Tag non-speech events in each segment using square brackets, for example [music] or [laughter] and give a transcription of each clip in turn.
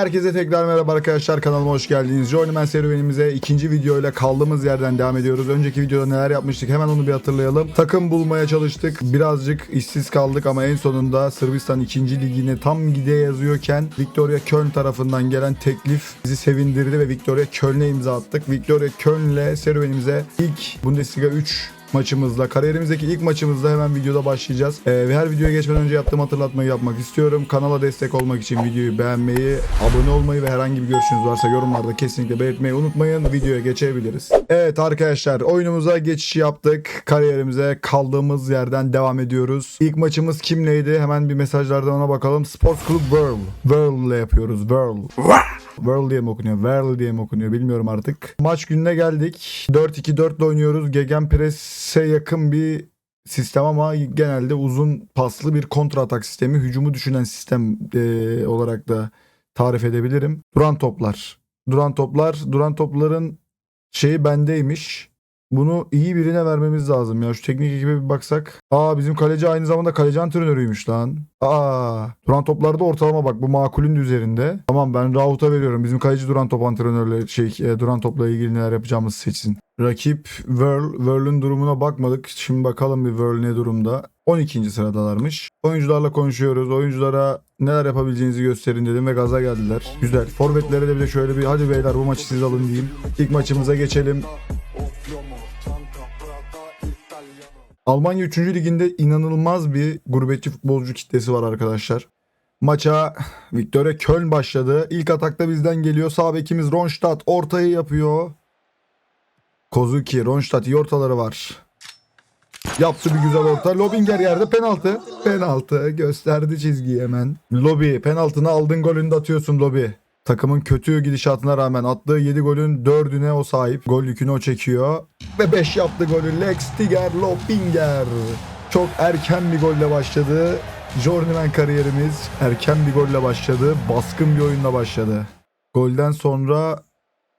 Herkese tekrar merhaba arkadaşlar kanalıma hoş geldiniz. Journeyman serüvenimize ikinci videoyla kaldığımız yerden devam ediyoruz. Önceki videoda neler yapmıştık hemen onu bir hatırlayalım. Takım bulmaya çalıştık. Birazcık işsiz kaldık ama en sonunda Sırbistan 2. ligine tam gide yazıyorken Victoria Köln tarafından gelen teklif bizi sevindirdi ve Victoria Köln'e imza attık. Victoria Köln'le serüvenimize ilk Bundesliga 3 maçımızla, kariyerimizdeki ilk maçımızla hemen videoda başlayacağız. Ee, ve her videoya geçmeden önce yaptığım hatırlatmayı yapmak istiyorum. Kanala destek olmak için videoyu beğenmeyi, abone olmayı ve herhangi bir görüşünüz varsa yorumlarda kesinlikle belirtmeyi unutmayın. Videoya geçebiliriz. Evet arkadaşlar oyunumuza geçiş yaptık. Kariyerimize kaldığımız yerden devam ediyoruz. İlk maçımız kimleydi? Hemen bir mesajlardan ona bakalım. Sports Club World. World ile yapıyoruz. World. World diye mi okunuyor? World diye mi okunuyor? Bilmiyorum artık. Maç gününe geldik. 4-2-4 ile oynuyoruz. Gegenpress'e yakın bir sistem ama genelde uzun paslı bir kontra atak sistemi. Hücumu düşünen sistem eee, olarak da tarif edebilirim. Duran toplar. Duran toplar. Duran topların şeyi bendeymiş. Bunu iyi birine vermemiz lazım ya. Şu teknik ekibe bir baksak. Aa bizim kaleci aynı zamanda kaleci antrenörüymüş lan. Aa duran toplarda ortalama bak bu makulün de üzerinde. Tamam ben Raut'a veriyorum. Bizim kaleci duran top antrenörle şey e, duran topla ilgili neler yapacağımızı seçsin. Rakip Whirl. Whirl'ün durumuna bakmadık. Şimdi bakalım bir Whirl ne durumda. 12. sıradalarmış. Oyuncularla konuşuyoruz. Oyunculara neler yapabileceğinizi gösterin dedim ve gaza geldiler. Güzel. Forvetlere de bir de şöyle bir hadi beyler bu maçı siz alın diyeyim. İlk maçımıza geçelim. Almanya 3. liginde inanılmaz bir gurbetçi futbolcu kitlesi var arkadaşlar. Maça Victoria Köln başladı. İlk atakta bizden geliyor. Sağ bekimiz Ronstadt ortayı yapıyor. Kozuki, Ronstadt iyi ortaları var. Yaptı bir güzel orta. Lobinger yerde penaltı. Penaltı. Gösterdi çizgiyi hemen. Lobi penaltını aldın golünü de atıyorsun Lobi. Takımın kötü gidişatına rağmen attığı 7 golün 4'üne o sahip. Gol yükünü o çekiyor. Ve 5 yaptı golü. Lex Tiger Lobinger. Çok erken bir golle başladı. Journeyman kariyerimiz erken bir golle başladı. Baskın bir oyunla başladı. Golden sonra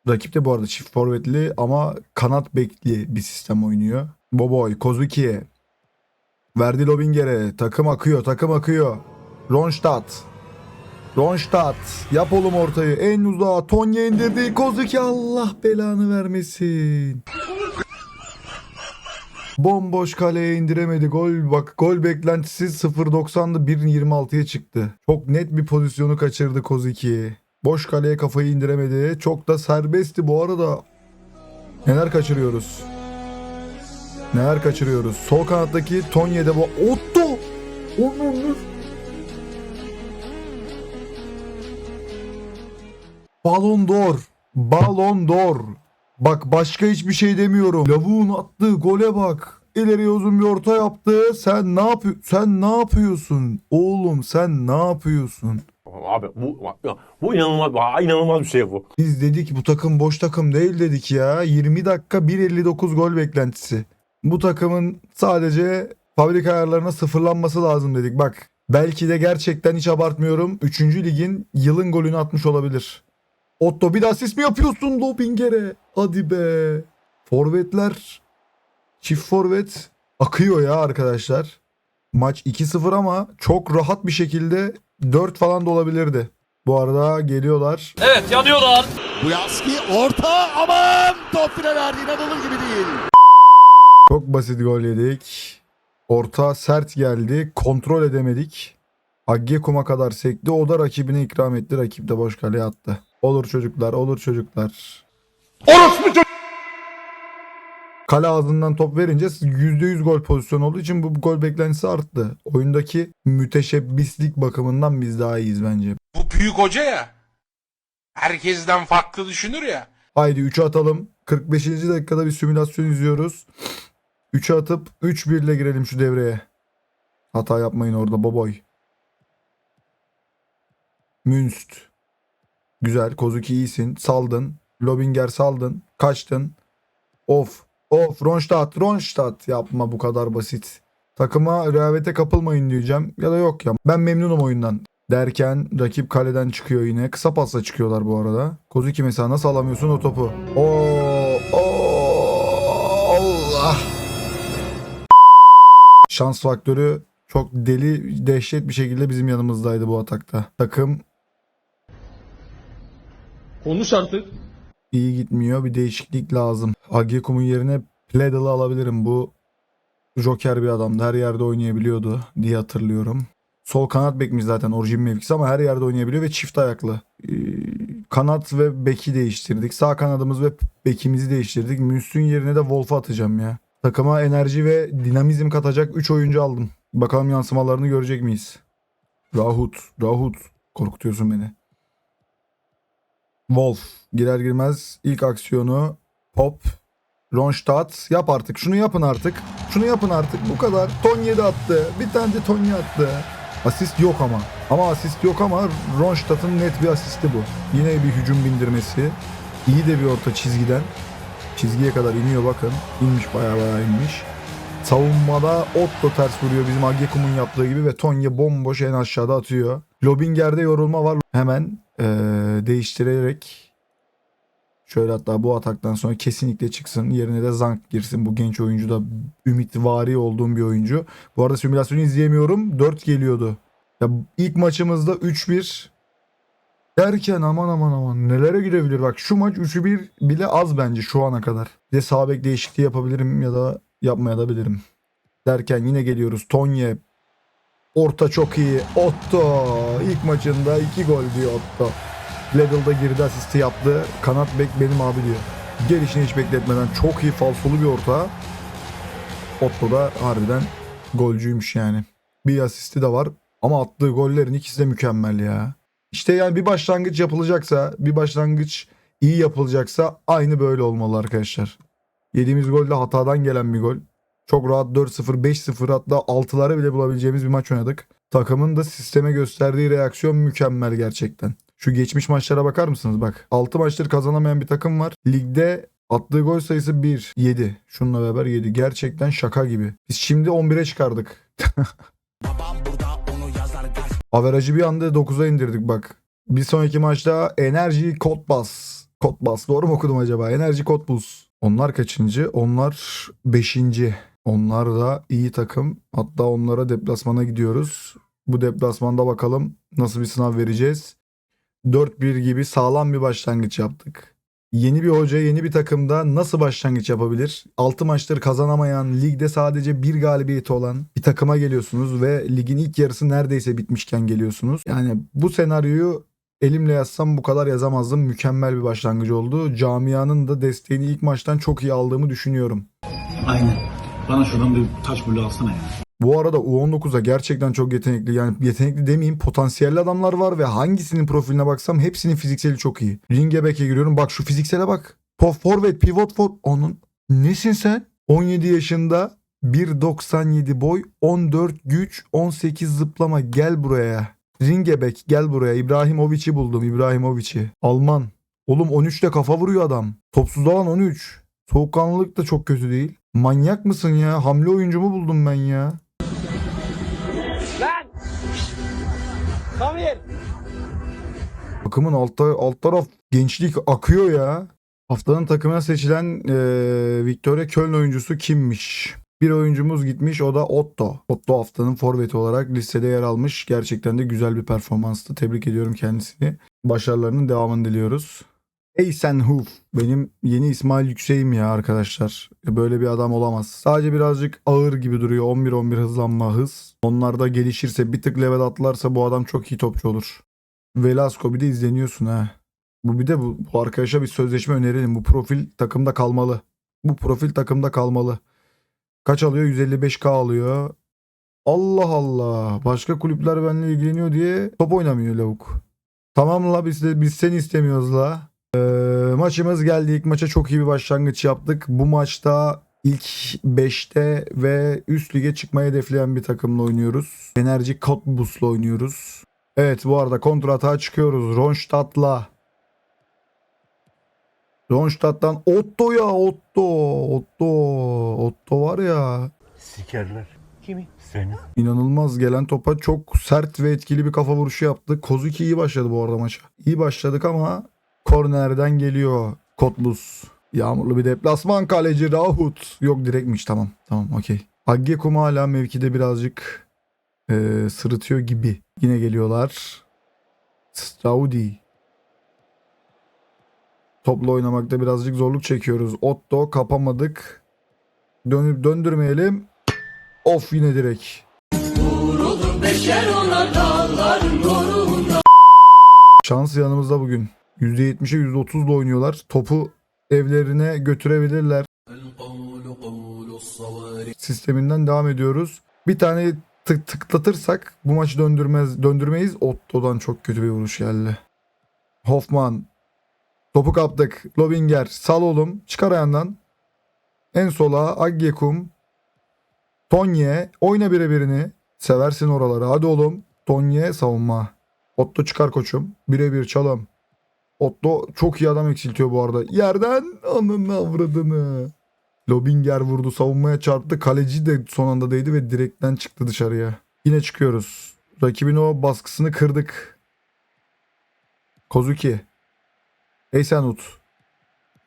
rakip de bu arada çift forvetli ama kanat bekli bir sistem oynuyor. Boboy, Kozuki. Verdi Lobinger'e. Takım akıyor, takım akıyor. Ronstadt. Ronstadt. Yap oğlum ortayı. En uzağa Tonya indirdi. Kozuki Allah belanı vermesin. Bomboş kaleye indiremedi. Gol bak gol beklentisi 0.90'dı 1.26'ya çıktı. Çok net bir pozisyonu kaçırdı Kozuki. Boş kaleye kafayı indiremedi. Çok da serbestti bu arada. Neler kaçırıyoruz? Neler kaçırıyoruz? Sol kanattaki Tonya'da bu Otto. Onun Balon d'Or. Balon d'Or. Bak başka hiçbir şey demiyorum. Lavuğun attığı gole bak. İleriye uzun bir orta yaptı. Sen ne yapıyorsun? Sen ne yapıyorsun? Oğlum sen ne yapıyorsun? Abi bu bu inanılmaz inanılmaz bir şey bu. Biz dedik bu takım boş takım değil dedik ya. 20 dakika 1.59 gol beklentisi. Bu takımın sadece fabrika ayarlarına sıfırlanması lazım dedik. Bak belki de gerçekten hiç abartmıyorum. 3. ligin yılın golünü atmış olabilir. Otto bir de asist mi yapıyorsun Lobinger'e? Hadi be. Forvetler çift forvet akıyor ya arkadaşlar. Maç 2-0 ama çok rahat bir şekilde 4 falan da olabilirdi. Bu arada geliyorlar. Evet yanıyorlar. Buyaski orta aman top file verdi inanılır gibi değil. Çok basit gol yedik. Orta sert geldi. Kontrol edemedik. Aggekum'a kadar sekti. O da rakibine ikram etti. Rakip de boş kaleye attı. Olur çocuklar, olur çocuklar. Kale ağzından top verince %100 gol pozisyonu olduğu için bu gol beklentisi arttı. Oyundaki müteşebbislik bakımından biz daha iyiyiz bence. Bu büyük hoca ya. Herkesten farklı düşünür ya. Haydi 3'ü atalım. 45. dakikada bir simülasyon izliyoruz. 3'ü atıp 3-1 ile girelim şu devreye. Hata yapmayın orada baboy. Münst. Güzel. Kozuki iyisin. Saldın. Lobinger saldın. Kaçtın. Of. Of. Ronstadt. Ronstadt. Yapma bu kadar basit. Takıma rehavete kapılmayın diyeceğim. Ya da yok ya. Ben memnunum oyundan. Derken rakip kaleden çıkıyor yine. Kısa pasla çıkıyorlar bu arada. Kozuki mesela nasıl alamıyorsun o topu? Oo, oo, Allah. Şans faktörü çok deli dehşet bir şekilde bizim yanımızdaydı bu atakta. Takım Konuş artık. İyi gitmiyor. Bir değişiklik lazım. Agyekum'un yerine Pledal'ı alabilirim. Bu Joker bir adamdı. Her yerde oynayabiliyordu diye hatırlıyorum. Sol kanat bekmiş zaten orijin mevkisi ama her yerde oynayabiliyor ve çift ayaklı. Ee, kanat ve beki değiştirdik. Sağ kanadımız ve bekimizi değiştirdik. Müslün yerine de Wolf'u atacağım ya. Takıma enerji ve dinamizm katacak 3 oyuncu aldım. Bakalım yansımalarını görecek miyiz? Rahut, Rahut. Korkutuyorsun beni. Wolf. Girer girmez ilk aksiyonu Pop. Ronstadt yap artık. Şunu yapın artık. Şunu yapın artık. Bu kadar. Tonye de attı. Bir tane de Tonye attı. Asist yok ama. Ama asist yok ama Ronstadt'ın net bir asisti bu. Yine bir hücum bindirmesi. İyi de bir orta çizgiden. Çizgiye kadar iniyor bakın. İnmiş baya baya inmiş. Savunmada Otto ters vuruyor bizim Agyekum'un yaptığı gibi ve Tonye bomboş en aşağıda atıyor. Lobinger'de yorulma var. Hemen eee, değiştirerek şöyle hatta bu ataktan sonra kesinlikle çıksın. Yerine de Zank girsin. Bu genç oyuncu da ümitvari olduğum bir oyuncu. Bu arada simülasyonu izleyemiyorum. 4 geliyordu. Ya ilk maçımızda 3-1 derken aman aman aman nelere gidebilir bak şu maç 3'ü 1 bile az bence şu ana kadar. Bir de sağ bek değişikliği yapabilirim ya da yapmaya da bilirim. Derken yine geliyoruz. Tonye orta çok iyi. Otto ilk maçında 2 gol diyor Otto. Ledl'da girdi asisti yaptı. Kanat bek benim abi diyor. Gelişini hiç bekletmeden çok iyi falsolu bir orta. Otto da harbiden golcüymüş yani. Bir asisti de var ama attığı gollerin ikisi de mükemmel ya. İşte yani bir başlangıç yapılacaksa, bir başlangıç iyi yapılacaksa aynı böyle olmalı arkadaşlar. Yediğimiz gol de hatadan gelen bir gol. Çok rahat 4-0, 5-0 hatta 6'lara bile bulabileceğimiz bir maç oynadık. Takımın da sisteme gösterdiği reaksiyon mükemmel gerçekten. Şu geçmiş maçlara bakar mısınız? Bak 6 maçtır kazanamayan bir takım var. Ligde attığı gol sayısı 1, 7. Şununla beraber 7. Gerçekten şaka gibi. Biz şimdi 11'e çıkardık. [laughs] Averajı bir anda 9'a indirdik bak. Bir sonraki maçta enerji kod bas. Kod bas. Doğru mu okudum acaba? Enerji kod buz. Onlar kaçıncı? Onlar beşinci. Onlar da iyi takım. Hatta onlara deplasmana gidiyoruz. Bu deplasmanda bakalım nasıl bir sınav vereceğiz. 4-1 gibi sağlam bir başlangıç yaptık. Yeni bir hoca, yeni bir takımda nasıl başlangıç yapabilir? 6 maçtır kazanamayan, ligde sadece bir galibiyeti olan bir takıma geliyorsunuz ve ligin ilk yarısı neredeyse bitmişken geliyorsunuz. Yani bu senaryoyu elimle yazsam bu kadar yazamazdım. Mükemmel bir başlangıç oldu. Camianın da desteğini ilk maçtan çok iyi aldığımı düşünüyorum. Aynen. Bana şuradan bir taş bulu alsana ya. Bu arada U19'da gerçekten çok yetenekli yani yetenekli demeyeyim potansiyelli adamlar var ve hangisinin profiline baksam hepsinin fizikseli çok iyi. Ringebek'e giriyorum bak şu fiziksele bak. Po forvet pivot for onun nesin sen? 17 yaşında 1.97 boy 14 güç 18 zıplama gel buraya. Ringebek gel buraya İbrahimovic'i buldum İbrahimovic'i. Alman. Oğlum 13'te kafa vuruyor adam. Topsuz alan 13. Soğukkanlılık da çok kötü değil. Manyak mısın ya? Hamle oyuncumu buldum ben ya. Takımın alt, alt taraf gençlik akıyor ya. Haftanın takımına seçilen eee Victoria Köln oyuncusu kimmiş? Bir oyuncumuz gitmiş o da Otto. Otto haftanın forveti olarak listede yer almış. Gerçekten de güzel bir performanstı. Tebrik ediyorum kendisini. Başarılarının devamını diliyoruz. Eysenhof. Benim yeni İsmail Yüksek'im ya arkadaşlar. Böyle bir adam olamaz. Sadece birazcık ağır gibi duruyor. 11-11 hızlanma hız. Onlar da gelişirse bir tık level atlarsa bu adam çok iyi topçu olur. Velasco bir de izleniyorsun ha. Bu bir de bu, bu arkadaşa bir sözleşme önerelim. Bu profil takımda kalmalı. Bu profil takımda kalmalı. Kaç alıyor? 155k alıyor. Allah Allah. Başka kulüpler benimle ilgileniyor diye top oynamıyor lavuk. Tamam la biz, de, biz seni istemiyoruz la. Ee, maçımız geldi. İlk maça çok iyi bir başlangıç yaptık. Bu maçta ilk 5'te ve üst lige çıkmayı hedefleyen bir takımla oynuyoruz. Enerji Cottbus'la oynuyoruz. Evet bu arada kontratağa çıkıyoruz. Ronstadt'la. Ronstadt'tan Otto ya Otto. Otto. Otto var ya. Sikerler. Kimi? Seni. İnanılmaz gelen topa çok sert ve etkili bir kafa vuruşu yaptı. Kozuki iyi başladı bu arada maça. İyi başladık ama kornerden geliyor Kotlus. Yağmurlu bir deplasman kaleci Rahut. Yok direktmiş tamam. Tamam okey. Aggekum hala mevkide birazcık e, sırıtıyor gibi. Yine geliyorlar. Straudi. Topla oynamakta birazcık zorluk çekiyoruz. Otto kapamadık. Dönüp döndürmeyelim. Of yine direkt. Şans yanımızda bugün. %70'e %30'la oynuyorlar. Topu evlerine götürebilirler. Sisteminden devam ediyoruz. Bir tane tık tıklatırsak bu maçı döndürmez döndürmeyiz. Otto'dan çok kötü bir vuruş geldi. Hoffman. Topu kaptık. Lobinger. Sal oğlum. Çıkar ayağından. En sola Agyekum. Tonye. Oyna birebirini. Seversin oraları. Hadi oğlum. Tonye savunma. Otto çıkar koçum. Birebir çalım. Otto çok iyi adam eksiltiyor bu arada. Yerden anını avradını. Lobinger vurdu savunmaya çarptı. Kaleci de son anda değdi ve direkten çıktı dışarıya. Yine çıkıyoruz. Rakibin o baskısını kırdık. Kozuki. Eysenut.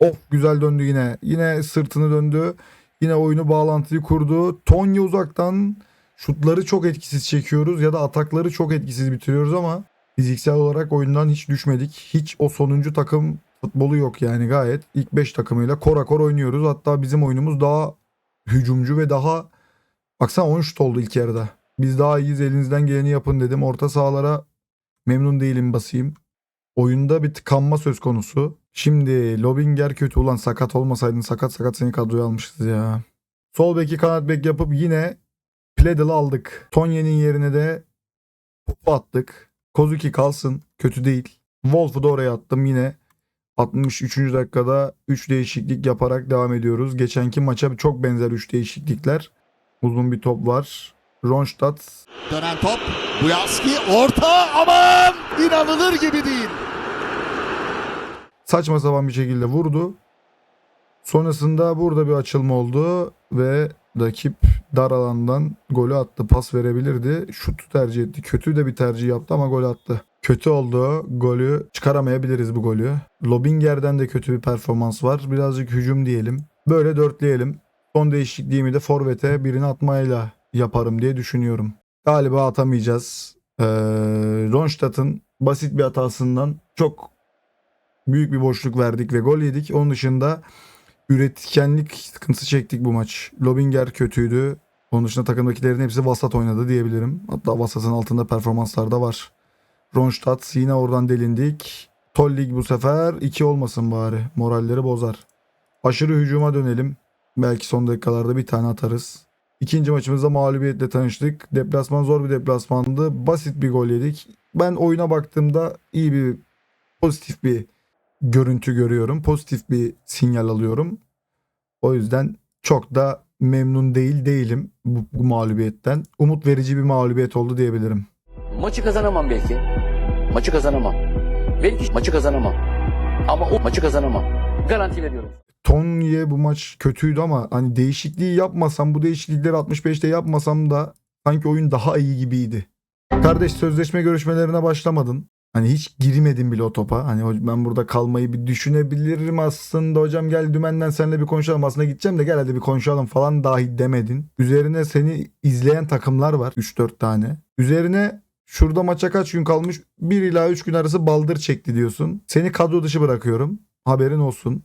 Of güzel döndü yine. Yine sırtını döndü. Yine oyunu bağlantıyı kurdu. Tonya uzaktan şutları çok etkisiz çekiyoruz ya da atakları çok etkisiz bitiriyoruz ama fiziksel olarak oyundan hiç düşmedik. Hiç o sonuncu takım futbolu yok yani gayet. ilk 5 takımıyla kora kor oynuyoruz. Hatta bizim oyunumuz daha hücumcu ve daha baksana 10 şut oldu ilk yarıda. Biz daha iyiyiz elinizden geleni yapın dedim. Orta sahalara memnun değilim basayım. Oyunda bir tıkanma söz konusu. Şimdi Lobinger kötü ulan sakat olmasaydın sakat sakat seni kadroya almışız ya. Sol beki kanat bek yapıp yine Pledal'ı aldık. Tonya'nın yerine de Popu attık. Kozuki kalsın. Kötü değil. Wolf'u da oraya attım yine. 63. dakikada 3 değişiklik yaparak devam ediyoruz. Geçenki maça çok benzer 3 değişiklikler. Uzun bir top var. Ronstadt Dönen top. Buyaski orta aman inanılır gibi değil. saçma sapan bir şekilde vurdu. Sonrasında burada bir açılma oldu ve rakip dar alandan golü attı. Pas verebilirdi. Şutu tercih etti. Kötü de bir tercih yaptı ama gol attı. Kötü oldu. Golü çıkaramayabiliriz bu golü. Lobinger'den de kötü bir performans var. Birazcık hücum diyelim. Böyle dörtleyelim. Son değişikliğimi de forvete birini atmayla yaparım diye düşünüyorum. Galiba atamayacağız. Ee, Ronstadt'ın basit bir hatasından çok büyük bir boşluk verdik ve gol yedik. Onun dışında üretkenlik sıkıntısı çektik bu maç. Lobinger kötüydü. Onun dışında takımdakilerin hepsi vasat oynadı diyebilirim. Hatta vasatın altında performanslar da var. Ronstadt yine oradan delindik. Tollig bu sefer 2 olmasın bari. Moralleri bozar. Aşırı hücuma dönelim. Belki son dakikalarda bir tane atarız. İkinci maçımızda mağlubiyetle tanıştık. Deplasman zor bir deplasmandı. Basit bir gol yedik. Ben oyuna baktığımda iyi bir pozitif bir görüntü görüyorum. Pozitif bir sinyal alıyorum. O yüzden çok da memnun değil değilim bu, bu mağlubiyetten. Umut verici bir mağlubiyet oldu diyebilirim. Maçı kazanamam belki. Maçı kazanamam. Belki maçı kazanamam. Ama o maçı kazanamam. Garanti veriyorum. Tonye bu maç kötüydü ama hani değişikliği yapmasam bu değişiklikleri 65'te yapmasam da sanki oyun daha iyi gibiydi. Kardeş sözleşme görüşmelerine başlamadın. Hani hiç girmedin bile o topa. Hani ben burada kalmayı bir düşünebilirim aslında hocam gel dümenden seninle bir konuşalım. Aslında gideceğim de gel hadi bir konuşalım falan dahi demedin. Üzerine seni izleyen takımlar var 3-4 tane. Üzerine şurada maça kaç gün kalmış 1 ila 3 gün arası baldır çekti diyorsun. Seni kadro dışı bırakıyorum. Haberin olsun.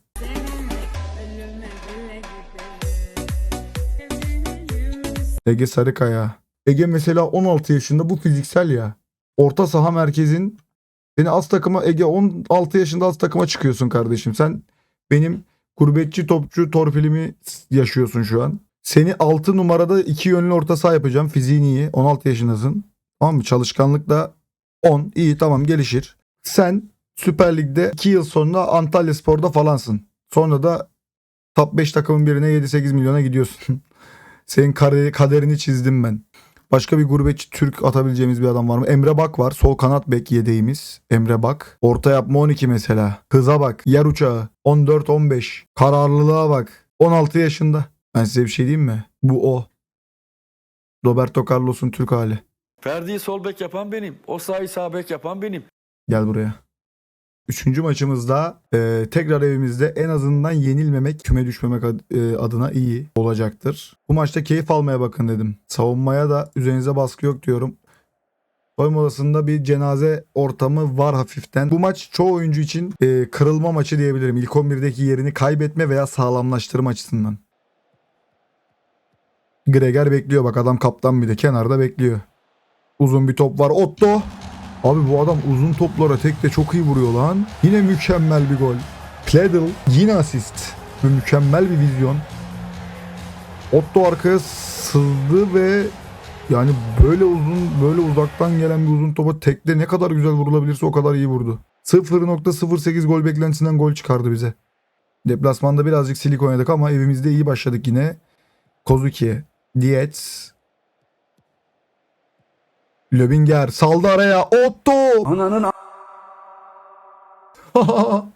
Ege Sarıkaya. Ege mesela 16 yaşında bu fiziksel ya. Orta saha merkezin seni az takıma Ege 16 yaşında az takıma çıkıyorsun kardeşim. Sen benim gurbetçi topçu torpilimi yaşıyorsun şu an. Seni 6 numarada iki yönlü orta saha yapacağım. Fiziğin iyi. 16 yaşındasın. Tamam mı? Çalışkanlık da 10. İyi tamam gelişir. Sen Süper Lig'de 2 yıl sonra Antalya Spor'da falansın. Sonra da top 5 takımın birine 7-8 milyona gidiyorsun. [laughs] Senin kaderini çizdim ben. Başka bir gurbetçi Türk atabileceğimiz bir adam var mı? Emre Bak var. Sol kanat bek yedeğimiz. Emre Bak. Orta yapma 12 mesela. Hıza bak. Yer uçağı. 14-15. Kararlılığa bak. 16 yaşında. Ben size bir şey diyeyim mi? Bu o. Roberto Carlos'un Türk hali. Ferdi'yi sol bek yapan benim. O sahayı sağ bek yapan benim. Gel buraya. Üçüncü maçımızda e, tekrar evimizde en azından yenilmemek, küme düşmemek ad- e, adına iyi olacaktır. Bu maçta keyif almaya bakın dedim. Savunmaya da üzerinize baskı yok diyorum. Soyunma odasında bir cenaze ortamı var hafiften. Bu maç çoğu oyuncu için e, kırılma maçı diyebilirim. İlk 11'deki yerini kaybetme veya sağlamlaştırma açısından. Greger bekliyor bak adam kaptan bir de kenarda bekliyor. Uzun bir top var. Otto. Abi bu adam uzun toplara tek de çok iyi vuruyor lan. Yine mükemmel bir gol. Pledel yine asist. Ve mükemmel bir vizyon. Otto arkaya sızdı ve yani böyle uzun böyle uzaktan gelen bir uzun topa tekte ne kadar güzel vurulabilirse o kadar iyi vurdu. 0.08 gol beklentisinden gol çıkardı bize. Deplasmanda birazcık silik oynadık ama evimizde iyi başladık yine. Kozuki, Dietz, Löbinger saldı araya. Otto! Ananın [laughs]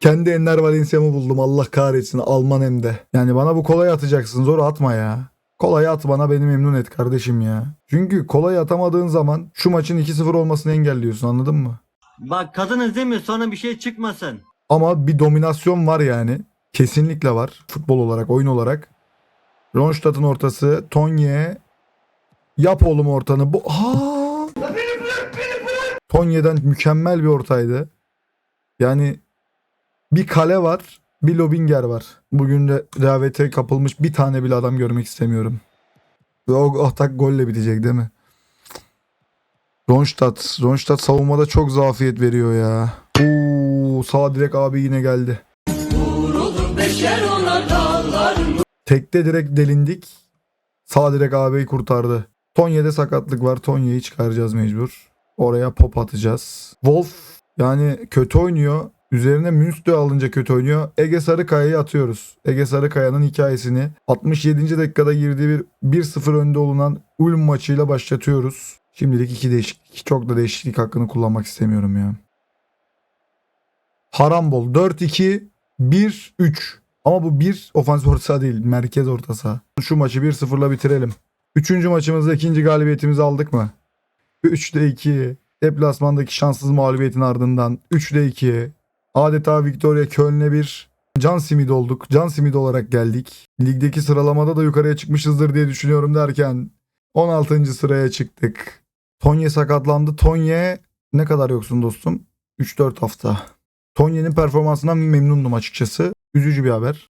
Kendi Enner Valencia'mı buldum. Allah kahretsin. Alman hem de. Yani bana bu kolay atacaksın. Zor atma ya. Kolay at bana beni memnun et kardeşim ya. Çünkü kolay atamadığın zaman şu maçın 2-0 olmasını engelliyorsun anladın mı? Bak kadınız değil mi? Sonra bir şey çıkmasın. Ama bir dominasyon var yani. Kesinlikle var. Futbol olarak, oyun olarak. Ronstadt'ın ortası. Tonye. Yap oğlum ortanı. Bu... Aa! Tonye'den mükemmel bir ortaydı. Yani bir kale var. Bir Lobinger var. Bugün de rehavete kapılmış bir tane bile adam görmek istemiyorum. Ve o atak golle bitecek değil mi? Ronstadt. Ronstadt savunmada çok zafiyet veriyor ya. Oo, sağ direkt abi yine geldi. Tekte direkt delindik. Sağ direkt ağabeyi kurtardı. Tonya'da sakatlık var. Tonya'yı çıkaracağız mecbur. Oraya pop atacağız. Wolf yani kötü oynuyor. Üzerine Münster alınca kötü oynuyor. Ege Sarıkaya'yı atıyoruz. Ege Sarıkaya'nın hikayesini 67. dakikada girdiği bir 1-0 önde olunan Ulm maçıyla başlatıyoruz. Şimdilik iki değişiklik. Çok da değişiklik hakkını kullanmak istemiyorum ya. Harambol 4-2 1-3. Ama bu bir ofansif orta değil. Merkez orta saha. Şu maçı 1-0'la bitirelim. Üçüncü maçımızda ikinci galibiyetimizi aldık mı? 3'te 2. Deplasmandaki şanssız mağlubiyetin ardından 3'te 2. Adeta Victoria Köln'e bir can simid olduk. Can simid olarak geldik. Ligdeki sıralamada da yukarıya çıkmışızdır diye düşünüyorum derken 16. sıraya çıktık. Tonye sakatlandı. Tonye ne kadar yoksun dostum? 3-4 hafta. Tonye'nin performansından memnundum açıkçası. Üzücü bir haber.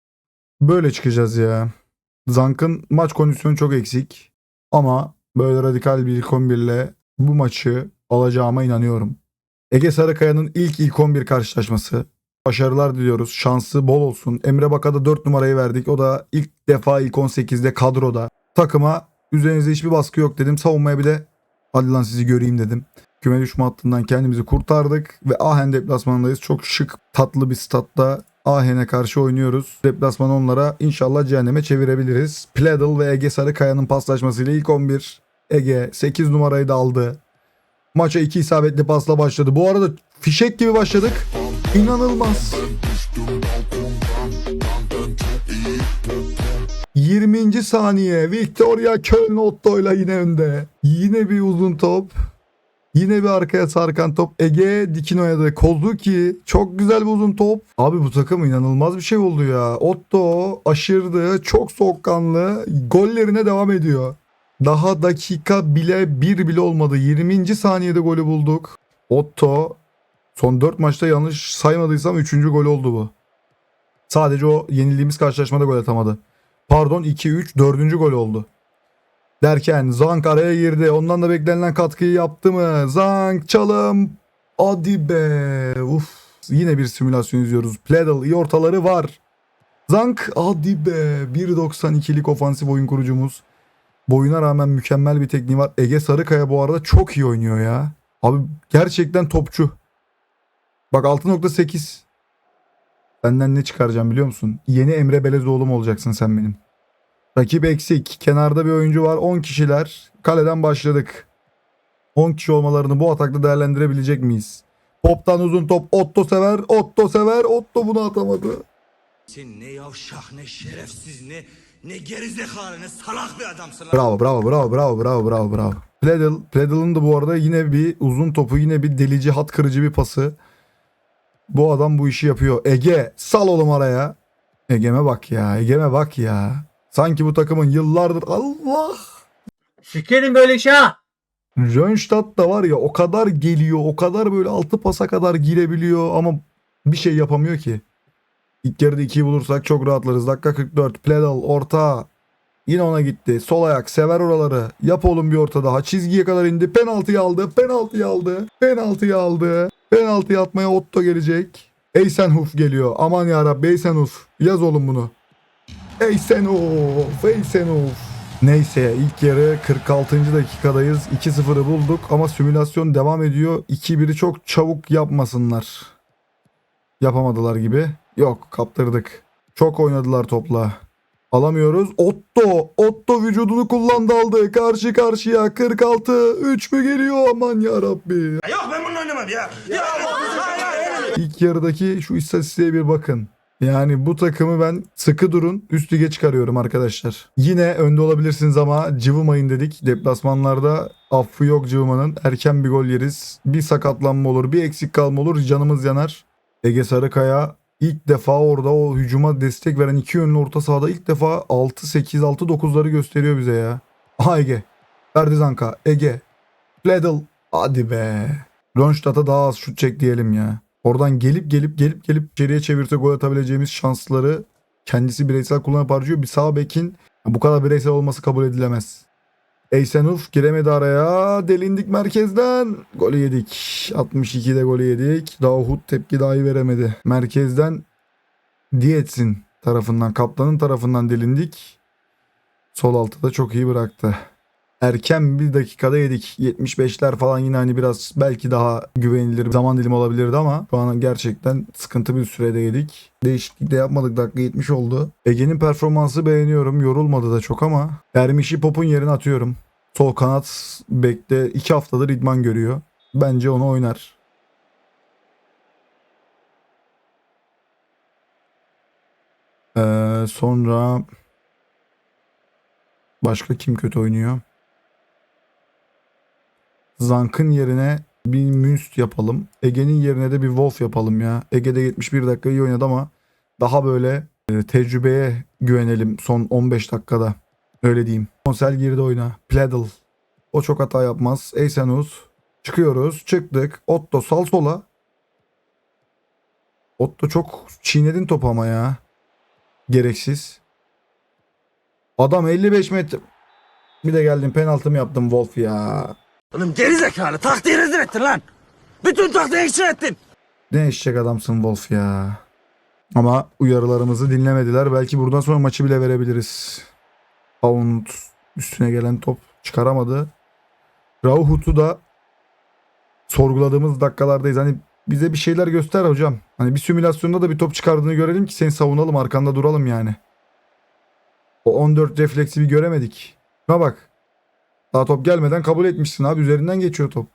Böyle çıkacağız ya. Zank'ın maç kondisyonu çok eksik. Ama böyle radikal bir ilk 11 ile bu maçı alacağıma inanıyorum. Ege Sarıkaya'nın ilk ilk 11 karşılaşması. Başarılar diliyoruz. Şansı bol olsun. Emre Bak'a da 4 numarayı verdik. O da ilk defa ilk 18'de kadroda. Takıma üzerinizde hiçbir baskı yok dedim. Savunmaya bir de hadi lan sizi göreyim dedim. Küme düşme hattından kendimizi kurtardık ve Ahen deplasmanındayız. Çok şık, tatlı bir statta Ahen'e karşı oynuyoruz. Deplasman onlara inşallah cehenneme çevirebiliriz. Pledel ve Ege Sarıkaya'nın paslaşmasıyla ilk 11 Ege 8 numarayı da aldı. Maça iki isabetli pasla başladı. Bu arada fişek gibi başladık. İnanılmaz. 20. saniye Victoria Köln Otto ile yine önde. Yine bir uzun top. Yine bir arkaya sarkan top. Ege Dikin oynadı. Kozuki çok güzel bir uzun top. Abi bu takım inanılmaz bir şey oldu ya. Otto aşırdı. Çok soğukkanlı. Gollerine devam ediyor. Daha dakika bile bir bile olmadı. 20. saniyede golü bulduk. Otto son 4 maçta yanlış saymadıysam 3. gol oldu bu. Sadece o yenildiğimiz karşılaşmada gol atamadı. Pardon 2-3 4. gol oldu. Derken Zank araya girdi. Ondan da beklenilen katkıyı yaptı mı? Zank çalım. Hadi be. Uf. Yine bir simülasyon izliyoruz. Pledel iyi ortaları var. Zank hadi be. 1.92'lik ofansif oyun kurucumuz. Boyuna rağmen mükemmel bir tekniği var. Ege Sarıkaya bu arada çok iyi oynuyor ya. Abi gerçekten topçu. Bak 6.8. Benden ne çıkaracağım biliyor musun? Yeni Emre Belezoğlu mu olacaksın sen benim? Rakip eksik. Kenarda bir oyuncu var. 10 kişiler. Kaleden başladık. 10 kişi olmalarını bu atakta değerlendirebilecek miyiz? Pop'tan uzun top. Otto sever. Otto sever. Otto bunu atamadı. Sen ne yavşak ne şerefsiz ne ne gerizekalı ne salak bir adamsın. Bravo bravo bravo bravo bravo bravo bravo. Pledel, Pledel'ın da bu arada yine bir uzun topu yine bir delici hat kırıcı bir pası. Bu adam bu işi yapıyor. Ege sal oğlum araya. Ege'me bak ya Ege'me bak ya. Sanki bu takımın yıllardır Allah. Sikerim böyle şey ha. Rönstadt da var ya o kadar geliyor, o kadar böyle altı pasa kadar girebiliyor ama bir şey yapamıyor ki. İlk yarıda 2'yi bulursak çok rahatlarız. Dakika 44. Pledal orta. Yine ona gitti. Sol ayak sever oraları. Yap oğlum bir orta daha. Çizgiye kadar indi. Penaltıyı aldı. Penaltıyı aldı. Penaltıyı aldı. Penaltıyı atmaya Otto gelecek. Eysenhuf geliyor. Aman yarabbi Eysenhuf. Yaz oğlum bunu. Eysenhuf. Eysenhuf. Neyse ilk yarı 46. dakikadayız. 2-0'ı bulduk ama simülasyon devam ediyor. 2-1'i çok çabuk yapmasınlar. Yapamadılar gibi. Yok kaptırdık. Çok oynadılar topla. Alamıyoruz. Otto. Otto vücudunu kullandı aldı. Karşı karşıya 46. 3 mü geliyor? Aman ya Rabbi. Yok ben bunu oynamam ya. Ya hayır hayır. İlk yarıdaki şu istatistiğe bir bakın. Yani bu takımı ben sıkı durun üst lige çıkarıyorum arkadaşlar. Yine önde olabilirsiniz ama cıvımayın dedik. Deplasmanlarda affı yok cıvımanın. Erken bir gol yeriz. Bir sakatlanma olur bir eksik kalma olur canımız yanar. Ege Sarıkaya ilk defa orada o hücuma destek veren iki yönlü orta sahada ilk defa 6-8 6-9'ları gösteriyor bize ya. Aha Ege. Ferdi Zanka. Ege. Fledl. Hadi be. Ronstadt'a daha az şut çek diyelim ya. Oradan gelip gelip gelip gelip içeriye çevirse gol atabileceğimiz şansları kendisi bireysel kullanıp harcıyor. Bir sağ bekin bu kadar bireysel olması kabul edilemez. Eysenuf giremedi araya. Delindik merkezden. Golü yedik. 62'de golü yedik. Davut tepki dahi veremedi. Merkezden Dietz'in tarafından, kaptanın tarafından delindik. Sol altıda çok iyi bıraktı. Erken bir dakikada yedik. 75'ler falan yine hani biraz belki daha güvenilir bir zaman dilimi olabilirdi ama şu an gerçekten sıkıntı bir sürede yedik. Değişiklik de yapmadık. Dakika 70 oldu. Ege'nin performansı beğeniyorum. Yorulmadı da çok ama Ermiş'i Pop'un yerine atıyorum. Sol kanat bekte 2 haftadır idman görüyor. Bence onu oynar. Ee, sonra başka kim kötü oynuyor? Zank'ın yerine bir Münst yapalım. Ege'nin yerine de bir Wolf yapalım ya. Ege'de 71 dakika iyi oynadı ama daha böyle e, tecrübeye güvenelim son 15 dakikada. Öyle diyeyim. Konsel girdi oyuna. Pledl. O çok hata yapmaz. Eysenus. Çıkıyoruz. Çıktık. Otto sal sola. Otto çok çiğnedin topu ama ya. Gereksiz. Adam 55 metre. Bir de geldim penaltımı yaptım Wolf ya. Oğlum geri zekalı taktiği rezil ettin lan. Bütün taktiği eksik ettin. Ne eşek adamsın Wolf ya. Ama uyarılarımızı dinlemediler. Belki buradan sonra maçı bile verebiliriz. Pound üstüne gelen top çıkaramadı. Rauhut'u da sorguladığımız dakikalardayız. Hani bize bir şeyler göster hocam. Hani bir simülasyonda da bir top çıkardığını görelim ki seni savunalım arkanda duralım yani. O 14 refleksi bir göremedik. Şuna bak. Daha top gelmeden kabul etmişsin abi. Üzerinden geçiyor top.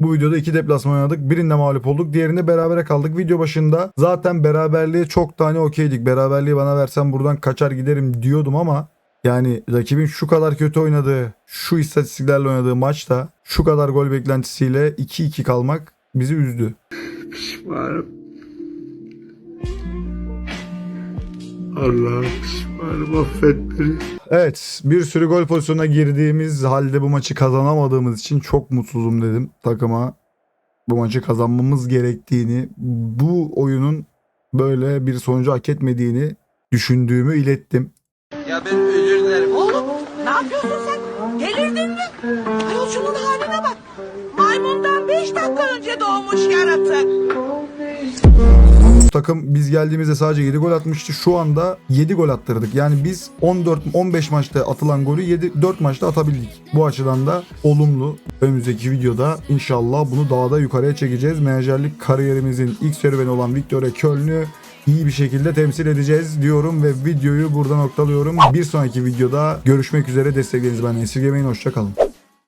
Bu videoda iki deplasman oynadık. Birinde mağlup olduk. Diğerinde berabere kaldık. Video başında zaten beraberliğe çok tane okeydik. Beraberliği bana versen buradan kaçar giderim diyordum ama yani rakibin şu kadar kötü oynadığı, şu istatistiklerle oynadığı maçta şu kadar gol beklentisiyle 2-2 kalmak bizi üzdü. Evet bir sürü gol pozisyonuna girdiğimiz halde bu maçı kazanamadığımız için çok mutsuzum dedim takıma. Bu maçı kazanmamız gerektiğini, bu oyunun böyle bir sonucu hak etmediğini düşündüğümü ilettim. Ya ben özür dilerim. Oğlum ne yapıyorsun sen? Delirdin mi? Ayol şunun haline takım biz geldiğimizde sadece 7 gol atmıştı. Şu anda 7 gol attırdık. Yani biz 14 15 maçta atılan golü 7 4 maçta atabildik. Bu açıdan da olumlu. Önümüzdeki videoda inşallah bunu daha da yukarıya çekeceğiz. Menajerlik kariyerimizin ilk serüveni olan Victoria Köln'ü iyi bir şekilde temsil edeceğiz diyorum ve videoyu burada noktalıyorum. Bir sonraki videoda görüşmek üzere desteklerinizi benden esirgemeyin. Hoşçakalın.